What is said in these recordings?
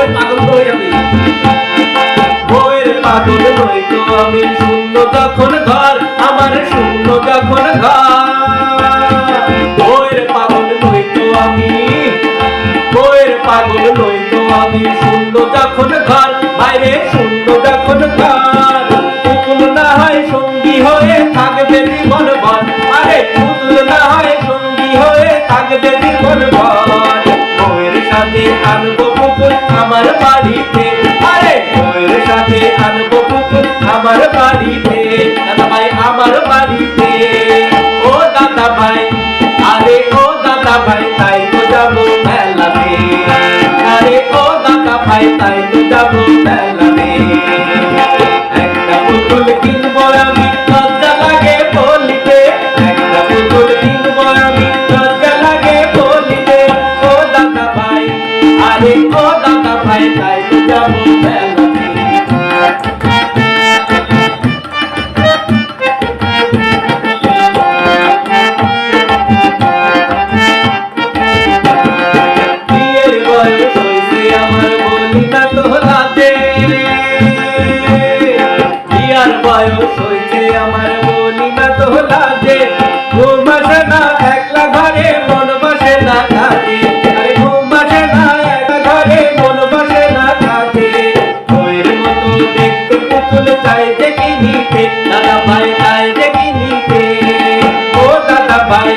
বউয়ের পাগল হই আমি বউয়ের পাগল হই তো আমি শূন্য যখন ঘর, আমার শূন্য যখন ঘর। বউয়ের পাগল হই তো আমি বউয়ের পাগল হই তো আমি শূন্য যখন ঘর, বাইরে শূন্য যখন ঘর। পুতুল না হয় সঙ্গী হয়ে থাকবে জীবন ভর। আরে পুতুল না হয় সঙ্গী হয়ে থাকবে জীবন ভর। বউয়ের সাথে আনব বাড়িতে। আরে বইয়ের সাথে আনব পুতুল আমার বাড়িতে। দাদা ভাই আমার বাড়িতে। ও দাদা ভাই আরে ও দাদা ভাই তাই তো যাব মেলাতে। আরে ও দাদা ভাই তাই তো যাব বয়স হইছে আমার বলি না তোলাতে ঘুম আসে না, একলা ঘরে মন বসে না থাকে। আরে ঘুম আসে না, একলা ঘরে মন বসে না থাকে। বইয়ের মতো দেখতে পুতুল চাই দেখি নিতে, দাদা ভাই চাই দেখি নিতে। ও দাদা ভাই,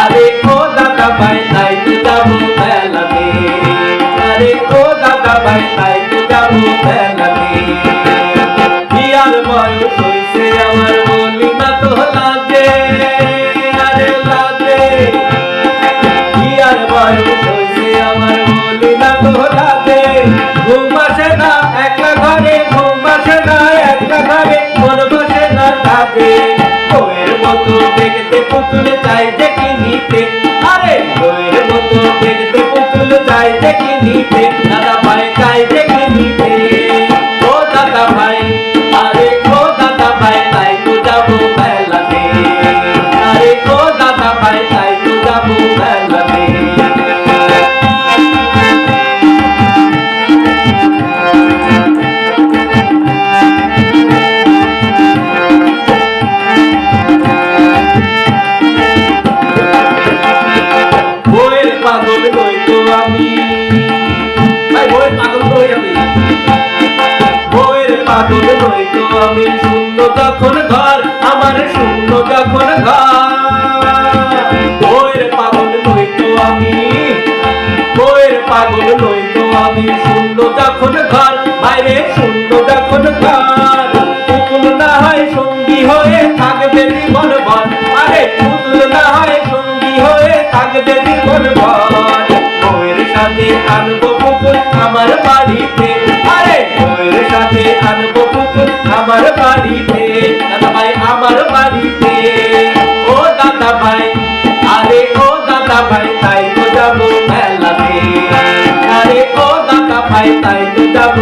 আরে ও দাদা ভাই, তাই যাব মেলাতে। আরে ও দাদা ভাই, তাই দেখতে পুতুল চাই দেখি নিতে আরে বইয়ের মতো দেখতে পুতুল চাই দেখি নিতে পাগল নই তো আমি শূন্য তখন ঘর, আমার শূন্য তখন ঘর। বইয়ের পাগল নইতো আমি, বইয়ের পাগল নইতো আমি শূন্য তখন ঘর। আমার বাড়িতে দাদা ভাই আমার বাড়িতে। ও দাদা ভাই আরে ও দাদা ভাই তাই তো যাব মেলাতে। আরে ও দাদা ভাই তাই তো যাব